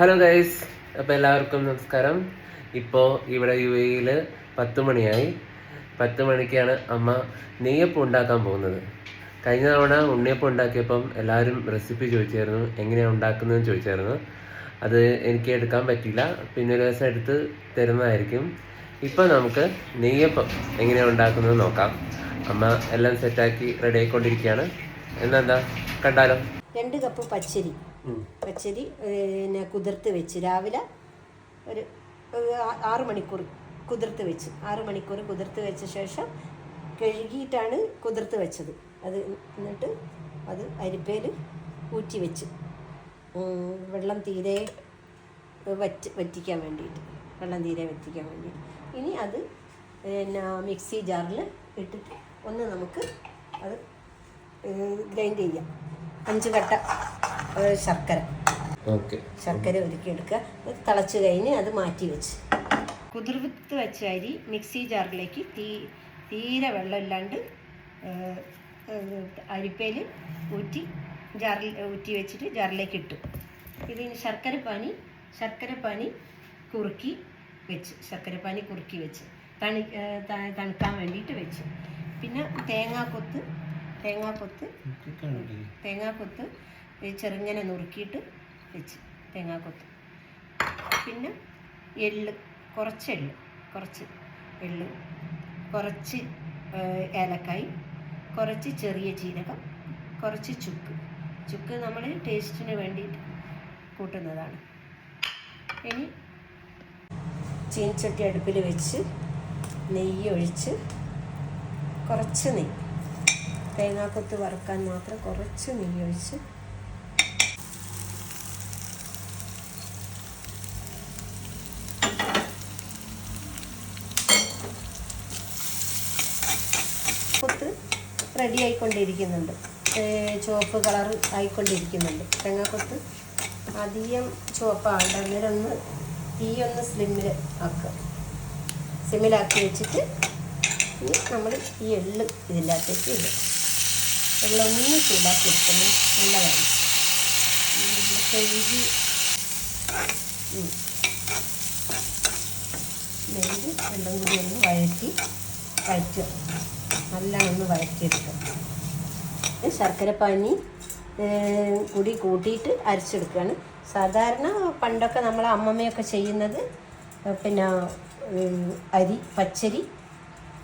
Hello guys അപ്പോൾ എല്ലാവർക്കും നമസ്കാരം. ഇപ്പോൾ ഇവിടെ യു എയിൽ പത്ത് മണിയായി. പത്ത് മണിക്കാണ് അമ്മ നെയ്യപ്പം ഉണ്ടാക്കാൻ പോകുന്നത്. കഴിഞ്ഞ തവണ ഉണ്ണിയപ്പം ഉണ്ടാക്കിയപ്പം എല്ലാവരും റെസിപ്പി ചോദിച്ചായിരുന്നു. എങ്ങനെയാണ് ഉണ്ടാക്കുന്നതെന്ന് ചോദിച്ചായിരുന്നു. അത് എനിക്ക് എടുക്കാൻ പറ്റില്ല പിന്നെ ഒരു ദിവസം എടുത്ത് തരുന്നതായിരിക്കും. ഇപ്പോൾ നമുക്ക് നെയ്യപ്പം എങ്ങനെയാണ് ഉണ്ടാക്കുന്നത് നോക്കാം. അമ്മ എല്ലാം സെറ്റാക്കി റെഡി ആയിക്കൊണ്ടിരിക്കുകയാണ്. എന്നെന്താ കണ്ടാലോ? രണ്ട് കപ്പ് പച്ചരി. പച്ചരി പിന്നെ കുതിർത്ത് വെച്ച് രാവിലെ ഒരു ആറ് മണിക്കൂർ കുതിർത്ത് വെച്ച്. ആറ് മണിക്കൂർ കുതിർത്ത് വെച്ച ശേഷം കഴുകിയിട്ടാണ് കുതിർത്ത് വെച്ചത്. അത് എന്നിട്ട് അത് അരിപ്പയിൽ ഊറ്റി വെച്ച്. വെള്ളം തീരെ വറ്റ് വറ്റിക്കാൻ വേണ്ടിയിട്ട്. വെള്ളം തീരെ വറ്റിക്കാൻ വേണ്ടിയിട്ട്. ഇനി അത് പിന്നെ മിക്സി ജാറിൽ ഇട്ടിട്ട് ഒന്ന് നമുക്ക് അത് ഗ്രൈൻഡ് ചെയ്യാം. അഞ്ച് കട്ട ശർക്കര. ശർക്കര ഒരുക്കിയെടുക്കുക അത് തിളച്ച് കഴിഞ്ഞ് അത് മാറ്റി വെച്ച്. കുതിർവിത്ത് വെച്ച അരി മിക്സി ജാറിലേക്ക് തീ തീരെ വെള്ളമില്ലാണ്ട് അരിപ്പേൽ ഊറ്റി ജാറിൽ ഊറ്റി വെച്ചിട്ട് ജാറിലേക്ക് ഇട്ടു. ഇതിന് ശർക്കര പാനി ശർക്കര പാനി കുറുക്കി വെച്ച് ശർക്കര പാനി കുറുക്കി വെച്ച്. തണി തണുക്കാൻ വേണ്ടിയിട്ട് വെച്ച്. പിന്നെ തേങ്ങാക്കൊത്ത് തേങ്ങാക്കൊത്ത്. തേങ്ങാക്കൊത്ത് ഈ ചെറുങ്ങനെ നുറുക്കിയിട്ട് വെച്ച് തേങ്ങാക്കൊത്ത്. പിന്നെ എള്ള് കുറച്ച് എള്ള് കുറച്ച് എള്ള് കുറച്ച് ഏലക്കായി ഏലക്കായ് കുറച്ച് ചെറിയ ജീരകം കുറച്ച് ചുക്ക്. ചുക്ക് നമ്മൾ ടേസ്റ്റിന് വേണ്ടിയിട്ട് കൂട്ടുന്നതാണ്. ഇനി ചീനച്ചട്ടി അടുപ്പിൽ വെച്ച് നെയ്യ് ഒഴിച്ച് കുറച്ച് നെയ്യ്. തേങ്ങാക്കൊത്ത് വറുക്കാൻ മാത്രം കുറച്ച് നെയ്യ് ഒഴിച്ച് കൊത്ത് റെഡി ആയിക്കൊണ്ടിരിക്കുന്നുണ്ട്. ചുവപ്പ് കളർ ആയിക്കൊണ്ടിരിക്കുന്നുണ്ട്. തേങ്ങാക്കൊത്ത് അധികം ചുവപ്പാണ് അന്നേരം ഒന്ന് തീ ഒന്ന് സ്ലിമ്മിൽ ആക്കുക. സ്ലിമ്മിലാക്കി വെച്ചിട്ട് നമ്മൾ ഈ എള്ള് ഇതിന്റെ അകത്തേക്ക് ഇടും എള്ളൊന്ന് ചൂടാക്കി എടുക്കുന്നത് നല്ലതാണ് കഴുകി എല്ലാം കൂടി ഒന്ന് വഴറ്റി വഴറ്റുക. നല്ല ഒന്ന് വഴറ്റിയെടുക്കുക ശർക്കരപ്പാനി കൂടി കൂട്ടിയിട്ട് അരച്ചെടുക്കുകയാണ്. സാധാരണ പണ്ടൊക്കെ നമ്മളെ അമ്മമ്മയൊക്കെ ചെയ്യുന്നത് പിന്നെ അരി പച്ചരി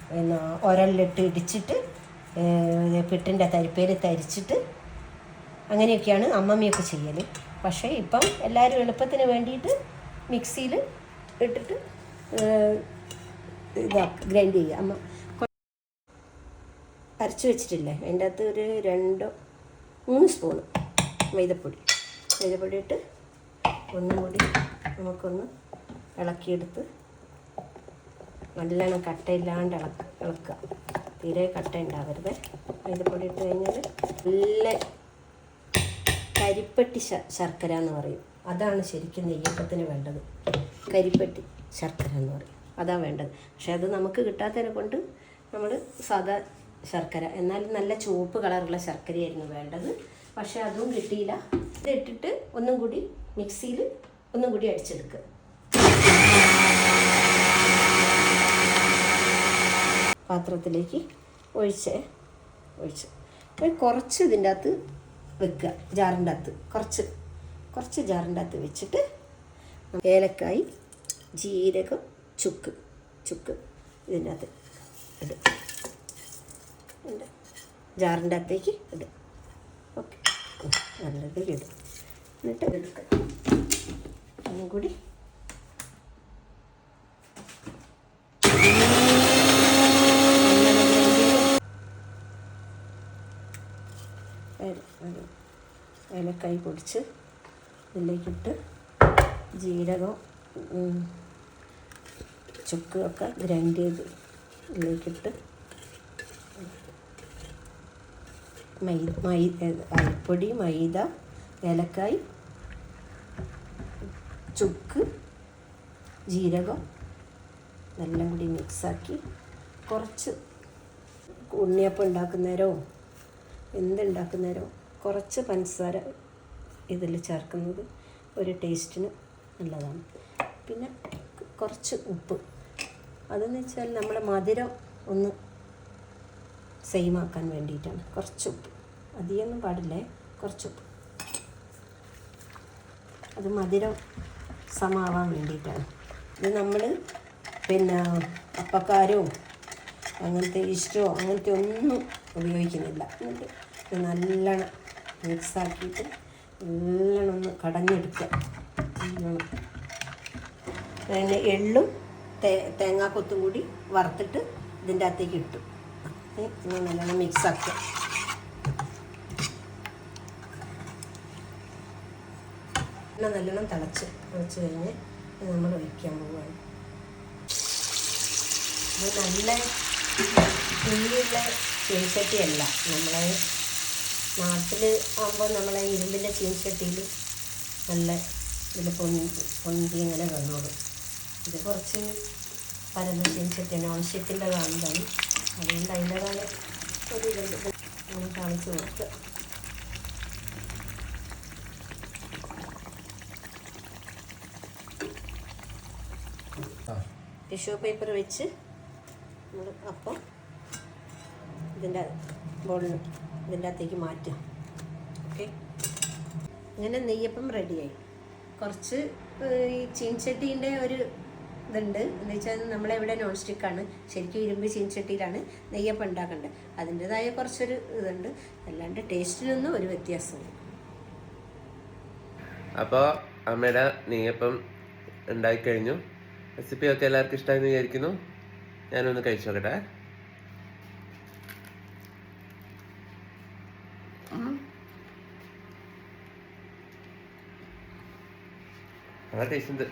പിന്നെ ഉരലിലിട്ട് ഇടിച്ചിട്ട് പിട്ടിന്റെ തരിപ്പേര് തരിച്ചിട്ട് അങ്ങനെയൊക്കെയാണ് അമ്മമ്മയൊക്കെ ചെയ്യൽ പക്ഷേ ഇപ്പം എല്ലാവരും എളുപ്പത്തിന് വേണ്ടിയിട്ട് മിക്സിയിൽ ഇട്ടിട്ട് ഇതാക്കുക ഗ്രൈൻഡ് ചെയ്യുക. അമ്മ അരച്ച് വെച്ചിട്ടില്ലേ? അതിന്റെ അകത്ത് ഒരു രണ്ടോ മൂന്ന് സ്പൂണ് മൈദപ്പൊടി. മൈദപ്പൊടി ഇട്ട് ഒന്നും കൂടി നമുക്കൊന്ന് ഇളക്കിയെടുത്ത് നല്ലോണം കട്ടയില്ലാണ്ട് ഇളക്ക ഇളക്കുക. തീരെ കട്ട ഉണ്ടാവരുത് മൈദപ്പൊടി ഇട്ട് കഴിഞ്ഞാൽ നല്ല കരിപ്പെട്ടി ശർക്കര എന്ന് പറയും. അതാണ് ശരിക്കും നെയ്യപ്പത്തിന് വേണ്ടത്. കരിപ്പെട്ടി ശർക്കര എന്ന് പറയും. അതാണ് വേണ്ടത്. പക്ഷേ അത് നമുക്ക് കിട്ടാത്തതിനെ കൊണ്ട് നമ്മൾ സാധാ ശർക്കര എന്നാലും നല്ല ചുവപ്പ് കളറുള്ള ശർക്കരയായിരുന്നു വേണ്ടത്. പക്ഷേ അതും കിട്ടിയില്ല. ഇതിട്ടിട്ട് ഒന്നും കൂടി മിക്സിയിൽ ഒന്നും കൂടി അടിച്ചെടുക്കുക. പാത്രത്തിലേക്ക് ഒഴിച്ച് ഒഴിച്ച്. അപ്പോൾ കുറച്ച് ഇതിന്റെ അകത്ത് വെക്കുക ജാറിന്റെ അകത്ത്. കുറച്ച് കുറച്ച് ജാറിന്റെ അകത്ത് വെച്ചിട്ട് ഏലക്കായി ജീരകം ചുക്ക് ചുക്ക് ഇതിന്റെ അകത്ത് ഇടും ജാറിന്റെ അകത്തേക്ക് ഇടും ഓക്കെ. നല്ലത് ഇടും എന്നിട്ട് എടുക്കുക ഒന്നും കൂടി ഏലക്കായ് പൊടിച്ച് ഇതിലേക്കിട്ട് ജീരകം ചുക്കൊക്കെ ഗ്രൈൻഡ് ചെയ്ത് ഇതിലേക്കിട്ട് മൈ മൈ അരിപ്പൊടി മൈദ ഏലക്കായ് ചുക്ക് ജീരകം എല്ലാം കൂടി മിക്സാക്കി കുറച്ച് ഉണ്ണിയപ്പം ഉണ്ടാക്കുന്നേരോ എന്തുണ്ടാക്കുന്നേരോ കുറച്ച് പഞ്ചസാര ഇതിൽ ചേർക്കുന്നത് ഒരു ടേസ്റ്റിന് നല്ലതാണ്. പിന്നെ കുറച്ച് ഉപ്പ്. അതെന്ന് വെച്ചാൽ നമ്മളെ മധുരം ഒന്ന് സെയിം ആക്കാൻ വേണ്ടിയിട്ടാണ്. കുറച്ച് ഉപ്പ്. അധികമൊന്നും പാടില്ലേ? കുറച്ച് ഉപ്പ്. അത് മധുരം സമാവാൻ വേണ്ടിയിട്ടാണ്. ഇത് നമ്മൾ പിന്നെ അപ്പക്കാരോ അങ്ങനത്തെ ഇഷ്ടമോ അങ്ങനത്തെ ഒന്നും ഉപയോഗിക്കുന്നില്ല. എന്നിട്ട് ഇത് നല്ലോണം മിക്സാക്കിയിട്ട് നല്ലോണം ഒന്ന് കടഞ്ഞെടുക്കുക. പിന്നെ എള്ളും തേ തേങ്ങാക്കൊത്തും കൂടി വറുത്തിട്ട് ഇതിന്റെ അകത്തേക്ക് ഇട്ടു. ഇനി നല്ലോണം മിക്സാക്കുക. എണ്ണ നല്ലോണം തിളച്ച് തിളച്ച് കഴിഞ്ഞ് നമ്മൾ ഒഴിക്കാൻ പോവുകയാണ്. നല്ല കുഞ്ഞുള്ള ചെടിച്ചട്ടിയല്ല നമ്മളെ നാട്ടിൽ ആകുമ്പോൾ നമ്മളെ ഇരുമ്പിന്റെ ചീൻചട്ടിയിൽ നല്ല ഇതിൽ പൊന്തി പൊന്തി ഇങ്ങനെ വന്നോളും. ഇത് കുറച്ച് പരന്ന ചീൻചട്ടി നോൺ സ്റ്റിക്കിന്റെ കാണുന്നതാണ് അതുകൊണ്ട് അതിന്റെതായ ഒരു ഇതുണ്ട് നമ്മൾ കാണിച്ച് കൊടുക്കുക. ടിഷ്യൂ പേപ്പർ വെച്ച് നമ്മൾ അപ്പം ഇതിന്റെ ബോളിന് ഇതിന്റെ അകത്തേക്ക് മാറ്റാം ഓക്കെ അങ്ങനെ നെയ്യപ്പം റെഡിയായി കുറച്ച് ഈ ചീൻചട്ടീന്റെ ഒരു ഇതുണ്ട്. എന്ന് വെച്ചാൽ നമ്മളെവിടെ നോൺ സ്റ്റിക്കാണ് ശരിക്കും ഇരുമ്പ് ചീൻചട്ടിയിലാണ് നെയ്യപ്പം ഉണ്ടാക്കേണ്ടത് അതിന്റെതായ കുറച്ചൊരു ഇതുണ്ട്. അല്ലാണ്ട് ടേസ്റ്റിനൊന്നും ഒരു വ്യത്യാസമില്ല. അപ്പോൾ അമ്മയുടെ നെയ്യപ്പം ഉണ്ടായിക്കഴിഞ്ഞു. റെസിപ്പി ഒക്കെ എല്ലാവർക്കും ഇഷ്ടമായി വിചാരിക്കുന്നു. ഞാനൊന്ന് കഴിച്ചു നോക്കട്ടെ. Hadi şimdi